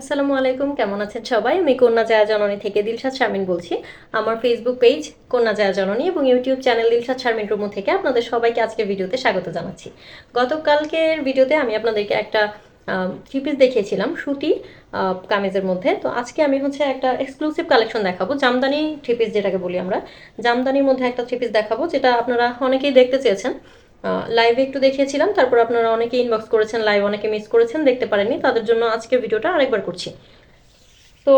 আসসালামু আলাইকুম, কেমন আছেন সবাই? আমি কন্যা জায়া জননী থেকে দিলশাদ শারমিন বলছি। আমার ফেসবুক পেজ কন্যা জায়া জননী এবং ইউটিউব চ্যানেল দিলশাদ শারমিন রুমু থেকে আপনাদের সবাইকে আজকের ভিডিওতে স্বাগত জানাচ্ছি। গতকালকের ভিডিওতে আমি আপনাদেরকে একটা থ্রি পিস দেখিয়েছিলাম, সুতি কামিজের মধ্যে। তো আজকে আমি হচ্ছে একটা এক্সক্লুসিভ কালেকশন দেখাবো, জামদানি থ্রি পিস যেটাকে বলি আমরা। জামদানির মধ্যে একটা থ্রি পিস দেখাবো, যেটা আপনারা অনেকেই দেখতে চেয়েছেন। লাইভে একটু দেখিয়েছিলাম, তারপর আপনারা অনেকে ইনবক্স করেছেন লাইভ অনেকে মিস করেছেন, দেখতে পারেননি, তাদের জন্য আজকের ভিডিওটা আরেকবার করছি। তো,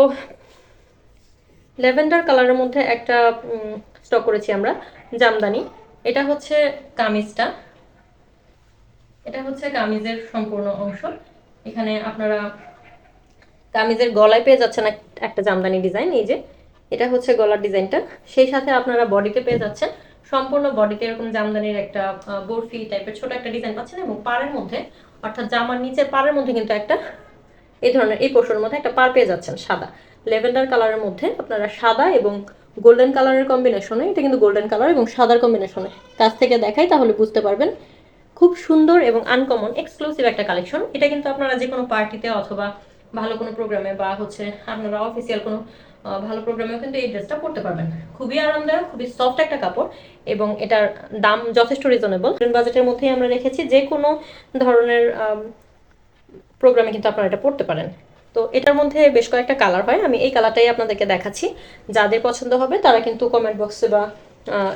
ল্যাভেন্ডার কালারের মধ্যে একটা স্টক করেছি আমরা, জামদানি। এটা হচ্ছে কামিজটা। এটা হচ্ছে কামিজের সম্পূর্ণ অংশ। এখানে আপনারা কামিজের গলায় পেয়ে যাচ্ছেন একটা জামদানি ডিজাইন, এই যে। এটা হচ্ছে গলার ডিজাইনটা। সেই সাথে আপনারা বডিতে পেয়ে যাচ্ছেন সম্পূর্ণ বডিতে এরকম জামদানির একটা বরফি টাইপের ছোট একটা ডিজাইন পাচ্ছেন এবং পাড়ের মধ্যে, অর্থাৎ জামার নিচের পাড়ের মধ্যে কিন্তু একটা, এই ধরনের, এই পোর্শনের মধ্যে একটা পার পেয়ে যাচ্ছেন সাদা। লেভেন্ডার কালারের মধ্যে আপনারা সাদা এবং গোল্ডেন কালারের কম্বিনেশনে এটা কিন্তু গোল্ডেন কালার এবং সাদার কম্বিনেশনে কাছ থেকে দেখাই, তাহলে বুঝতে পারবেন। খুব সুন্দর এবং আনকমন এক্সক্লুসিভ একটা কালেকশন এটা কিন্তু আপনারা যে কোনো পার্টিতে অথবা ভালো কোনো প্রোগ্রামে বা হচ্ছে আপনারা অফিসিয়াল কোনো ভালো প্রোগ্রামেও কিন্তু এই ড্রেসটা পরতে পারবেন খুবই আরামদায়ক, খুবই সফট একটা কাপড় এবং এটার দাম যথেষ্ট রিজনেবল বাজেটের মধ্যেই আমরা রেখেছি যে কোনো ধরনের প্রোগ্রামে কিন্তু আপনারা এটা পড়তে পারেন। তো এটার মধ্যে বেশ কয়েকটা কালার হয়। আমি এই কালারটাই আপনাদেরকে দেখাচ্ছি। যাদের পছন্দ হবে তারা কিন্তু কমেন্ট বক্সে বা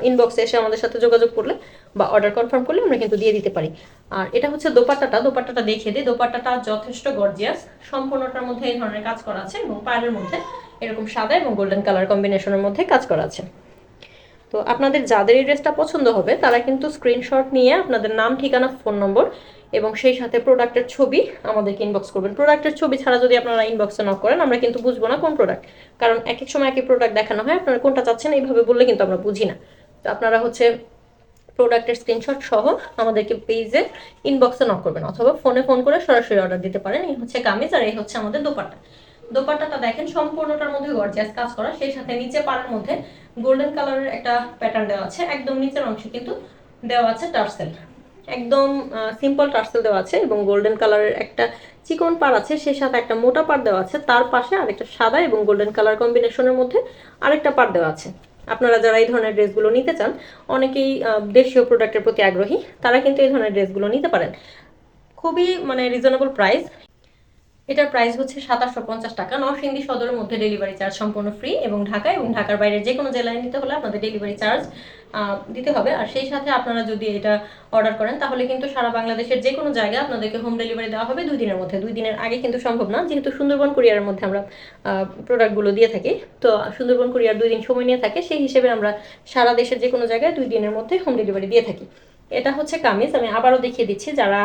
ইনবক্সে এসে আমাদের সাথে যোগাযোগ করলে বা অর্ডার কনফার্ম করলে আমরা কিন্তু দিয়ে দিতে পারি। আর এটা হচ্ছে দোপাট্টাটা। দোপাট্টাটা দেখিয়ে দিই। দোপাট্টাটা যথেষ্ট গর্জিয়াস সম্পূর্ণটার মধ্যে এই ধরনের কাজ করা আছে এবং পায়ের মধ্যে এরকম সাদা এবং গোল্ডেন কালার কম্বিনেশনের মধ্যে কাজ করা আছে। তো আপনাদের যাদের এই ড্রেসটা পছন্দ হবে, তারা কিন্তু স্ক্রিনশট নিয়ে আপনাদের নাম, ঠিকানা ফোন নম্বর এবং সেই সাথে প্রোডাক্টের ছবি আমাদেরকে ইনবক্স করবেন। প্রোডাক্টের ছবি ছাড়া যদি আপনারা ইনবক্সে নক করেন, আমরা কিন্তু বুঝব না কোন প্রোডাক্ট কারণ এক এক সময় এক এক প্রোডাক্ট দেখানো হয়, আপনারা কোনটা চাচ্ছেন এইভাবে বললে কিন্তু আমরা বুঝি না। তো আপনারা হচ্ছে প্রোডাক্টের স্ক্রিনশট সহ আমাদেরকে পেজে ইনবক্সে নক করবেন, অথবা ফোনে ফোন করে সরাসরি অর্ডার দিতে পারেন। এই হচ্ছে কামিজ আর এই হচ্ছে আমাদের দোপাট্টা। দোপাট্টাটা দেখেন সম্পূর্ণটার মধ্যে গর্জিয়াস কাজ করা, সেই সাথে নিচে পাড়ের মধ্যে গোল্ডেন কালারের একটা প্যাটার্ন দেওয়া আছে, একদম নিচের অংশে কিন্তু দেওয়া আছে টার্সেল একদম সিম্পল টার্সেল দেওয়া আছে এবং গোল্ডেন কালারের একটা চিকন পাড় আছে, সে সাথে একটা মোটা পাড় দেওয়া আছে, তার পাশে আরেকটা সাদা এবং গোল্ডেন কালার কম্বিনেশনের মধ্যে আরেকটা পাড় দেওয়া আছে। আপনারা যারা এই ধরনের ড্রেসগুলো নিতে চান, অনেকেই দেশীয় প্রোডাক্টের প্রতি আগ্রহী, তারা কিন্তু এই ধরনের ড্রেসগুলো নিতে পারেন। খুবই মানে রিজনেবল প্রাইস এটার প্রাইস হচ্ছে সাতাশশো পঞ্চাশ টাকা। নরসিংদী সদরের মধ্যে ডেলিভারি চার্জ সম্পূর্ণ ফ্রি এবং ঢাকা এবং ঢাকার বাইরে যে কোনো জেলায় নিতে হলে আপনাদের ডেলিভারি চার্জ দিতে হবে। আর সেই সাথে আপনারা যদি এটা অর্ডার করেন, তাহলে কিন্তু সারা বাংলাদেশের যে কোনো জায়গায় আপনাদেরকে হোম ডেলিভারি দেওয়া হবে দুই দিনের মধ্যে। দুই দিনের আগে কিন্তু সম্ভব না, যেহেতু সুন্দরবন কুরিয়ারের মধ্যে আমরা প্রোডাক্টগুলো দিয়ে থাকি। তো সুন্দরবন কুরিয়ার দুই দিন সময় নিয়ে থাকে, সেই হিসেবে আমরা সারা দেশের যে কোনো জায়গায় দুই দিনের মধ্যে হোম ডেলিভারি দিয়ে থাকি। এটা হচ্ছে কামিজ, আমি আবারও দেখিয়ে দিচ্ছি যারা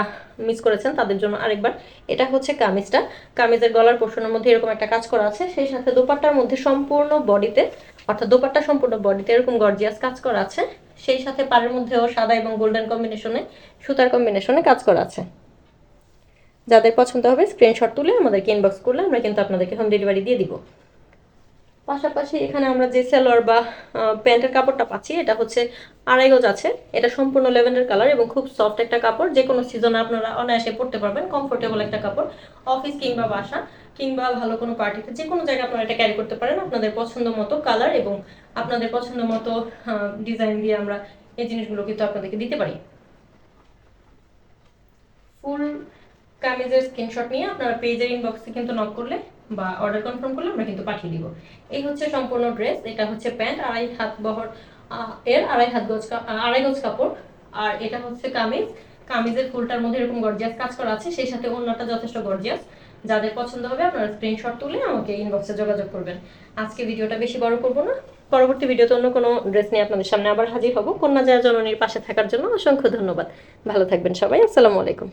মিস করেছেন তাদের জন্য আরেকবার। এটা হচ্ছে কামিজটা। কামিজের গলার পোর্শনের মধ্যে এরকম একটা কাজ করা আছে, সেই সাথে দোপাট্টার মধ্যে সম্পূর্ণ বডিতে, অর্থাৎ দোপাট্টা সম্পূর্ণ বডিতে এরকম গর্জিয়াস কাজ করা আছে। সেই সাথে পাড়ের মধ্যেও সাদা এবং গোল্ডেন কম্বিনেশনে সুতার কম্বিনেশনে কাজ করা আছে। যাদের পছন্দ হবে স্ক্রিনশট তুলে আমাদেরকে ইনবক্স করলে আমরা কিন্তু আপনাদেরকে হোম ডেলিভারি দিয়ে দিব। পাশাপাশি এখানে আমরা যে সেলোয়ার বা প্যান্টের কাপড়টা পাচ্ছি, এটা হচ্ছে আড়াই গজ আছে। এটা সম্পূর্ণ লেভেন্ডার কালার এবং খুব সফট একটা কাপড়। যে কোনো সিজনে আপনারা অনায়াসে পরতে পারবেন। কমফোর্টেবল একটা কাপড়। অফিস কিংবা বাসা কিংবা ভালো কোনো পার্টিতে যে কোনো জায়গায় আপনারা এটা ক্যারি করতে পারেন। আপনাদের পছন্দ মতো কালার এবং আপনাদের পছন্দ মতো ডিজাইন দিয়ে আমরা এই জিনিসগুলো কিন্তু আপনাদেরকে দিতে পারি। ফুল কামিজের স্ক্রিনশট নিয়ে আপনারা পেজের ইনবক্সে কিন্তু নক করলে বা অর্ডার কনফার্ম করলে আমরা কিন্তু পাঠিয়ে দিব। এই হচ্ছে সম্পূর্ণ ড্রেস এটা হচ্ছে প্যান্ট আড়াই হাত বহর এর আড়াই হাত গজ আড়াই গজ কাপড়। আর এটা হচ্ছে কামিজ। কামিজের ফুলটার মধ্যে এরকম গর্জিয়াস কাজ করা আছে, সেই সাথে অন্যটা যথেষ্ট গর্জিয়াস যাদের পছন্দ হবে আপনারা স্ক্রিনশট তুলে আমাকে ইনবক্সে যোগাযোগ করবেন। আজকে ভিডিওটা বেশি বড় করব না। পরবর্তী ভিডিওতে অন্য কোনো ড্রেস নিয়ে আপনাদের সামনে আবার হাজির হব। কন্যা জয়া জননীর পাশে থাকার জন্য অসংখ্য ধন্যবাদ। ভালো থাকবেন সবাই। আসসালামু আলাইকুম।